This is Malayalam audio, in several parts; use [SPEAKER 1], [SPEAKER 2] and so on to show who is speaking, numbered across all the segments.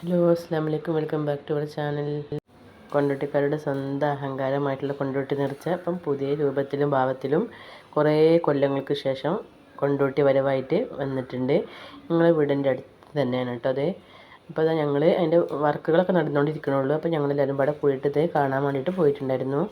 [SPEAKER 1] ഹലോ അസ്സാം വലൈക്കും welcome back to our channel കൊണ്ടോട്ടിക്കാരുടെ സ്വന്തം അഹങ്കാരമായിട്ടുള്ള കൊണ്ടോട്ടി നിറച്ച അപ്പം പുതിയ രൂപത്തിലും ഭാവത്തിലും കുറേ കൊല്ലങ്ങൾക്ക് ശേഷം കൊണ്ടോട്ടി വരവായിട്ട് വന്നിട്ടുണ്ട്. ഞങ്ങളെ വീടിന്റെ അടുത്ത് തന്നെയാണ് കേട്ടോ അത്. അപ്പോൾ അതാ ഞങ്ങൾ അതിന്റെ വർക്കുകളൊക്കെ നടന്നുകൊണ്ടിരിക്കണുള്ളൂ. അപ്പോൾ ഞങ്ങളെല്ലാവരും ഇവിടെ പോയിട്ട് ഇത് കാണാൻ വേണ്ടിയിട്ട് പോയിട്ടുണ്ടായിരുന്നു.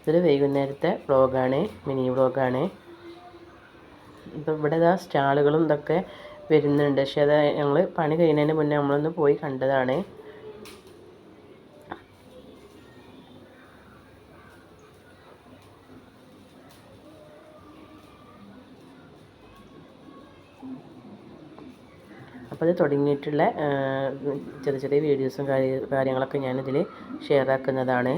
[SPEAKER 1] ഇതൊരു വൈകുന്നേരത്തെ വ്ളോഗാണ് മിനി വ്ളോഗാണ് ഇപ്പം ഇവിടെ ഇതാ സ്റ്റാളുകളും ഇതൊക്കെ വരുന്നുണ്ട്. പക്ഷെ അത് ഞങ്ങൾ പണി കഴിയുന്നതിന് മുന്നേ നമ്മളൊന്ന് പോയി കണ്ടതാണ്. അപ്പോൾ അത് തുടങ്ങിയിട്ടുള്ള ചെറിയ ചെറിയ വീഡിയോസും കാര്യങ്ങളൊക്കെ ഞാനിതിൽ ഷെയർ ആക്കുന്നതാണ്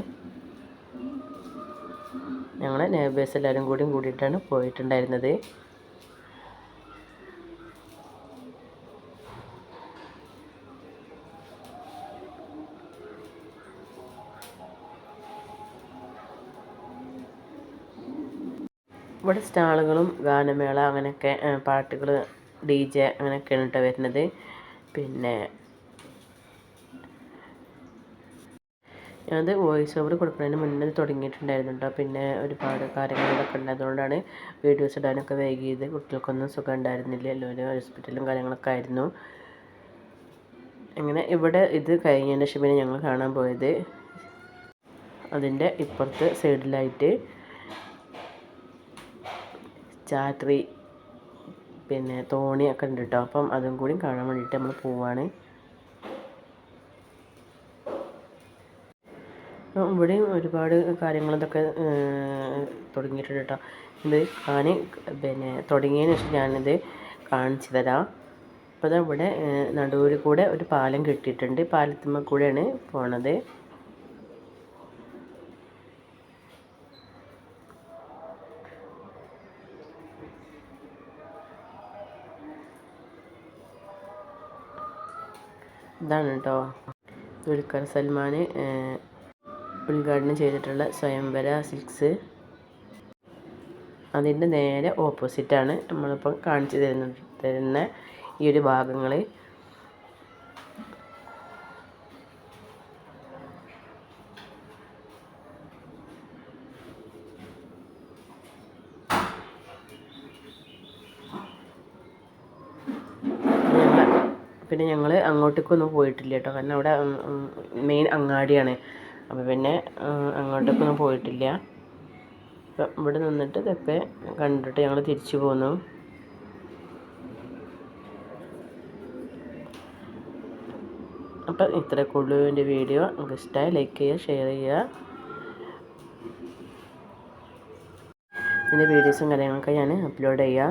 [SPEAKER 1] ഞങ്ങൾ നേബേഴ്സ് എല്ലാവരും കൂടിയും കൂടിയിട്ടാണ് പോയിട്ടുണ്ടായിരുന്നത്. ഇവിടെ സ്റ്റാളുകളും ഗാനമേള അങ്ങനെയൊക്കെ പാട്ടുകൾ ഡി ജെ അങ്ങനെയൊക്കെയാണ് കേട്ടോ വരുന്നത്. പിന്നെ ഞാനത് വോയിസ് ഓവർ കൊടുക്കുന്നതിന് മുന്നേ തുടങ്ങിയിട്ടുണ്ടായിരുന്നു കേട്ടോ. പിന്നെ ഒരുപാട് കാര്യങ്ങളൊക്കെ ഉണ്ടായതുകൊണ്ടാണ് വീഡിയോസ് ഇടാനൊക്കെ വൈകിയത്. കുട്ടികൾക്കൊന്നും സുഖം ഉണ്ടായിരുന്നില്ല എല്ലാവരും ഹോസ്പിറ്റലും കാര്യങ്ങളൊക്കെ ആയിരുന്നു. അങ്ങനെ ഇവിടെ ഇത് കഴിഞ്ഞതിന് ശേഷം പിന്നെ ഞങ്ങൾ കാണാൻ പോയത്. അതിന്റെ ഇപ്പുറത്ത് സൈഡിലായിട്ട് ചാത്രി പിന്നെ തോണിയൊക്കെ ഉണ്ട് കേട്ടോ അപ്പം അതും കൂടി കാണാൻ വേണ്ടിയിട്ട് നമ്മൾ പോവാണ്. ഇവിടെയും ഒരുപാട് കാര്യങ്ങൾ ഇതൊക്കെ തുടങ്ങിയിട്ടുണ്ട് കേട്ടോ. ഇത് ഞാൻ പിന്നെ തുടങ്ങിയതിന് ശേഷം ഞാനിത് കാണിച്ചു തരാം. അപ്പോൾ ഇവിടെ നടുവിൽ കൂടെ ഒരു പാലം കെട്ടിയിട്ടുണ്ട്. പാലത്തുമ്മ കൂടെയാണ് പോണത്. ഇതാണ് കേട്ടോ ദുൽഖർ സൽമാൻ ഉദ്ഘാടനം ചെയ്തിട്ടുള്ള സ്വയംവര സിക്സ് അതിന്റെ നേരെ ഓപ്പോസിറ്റാണ് നമ്മളിപ്പം കാണിച്ചു തരുന്ന തരുന്ന ഈ ഒരു ഭാഗങ്ങൾ പിന്നെ ഞങ്ങൾ അങ്ങോട്ടേക്കൊന്നും പോയിട്ടില്ല കേട്ടോ കാരണം അവിടെ മെയിൻ അങ്ങാടിയാണ്. അപ്പോൾ പിന്നെ അങ്ങോട്ടേക്കൊന്നും പോയിട്ടില്ല. അപ്പം ഇവിടെ നിന്നിട്ട് ഇതൊക്കെ കണ്ടിട്ട് ഞങ്ങൾ തിരിച്ചു പോന്നു. അപ്പം ഇത്രയൊക്കെ ഉള്ളൂ എന്റെ വീഡിയോ. നിങ്ങൾക്ക് ഇഷ്ടമായി ലൈക്ക് ചെയ്യുക ഷെയർ ചെയ്യുക. എന്റെ വീഡിയോസും കാര്യങ്ങളൊക്കെ ഞാൻ അപ്ലോഡ് ചെയ്യാം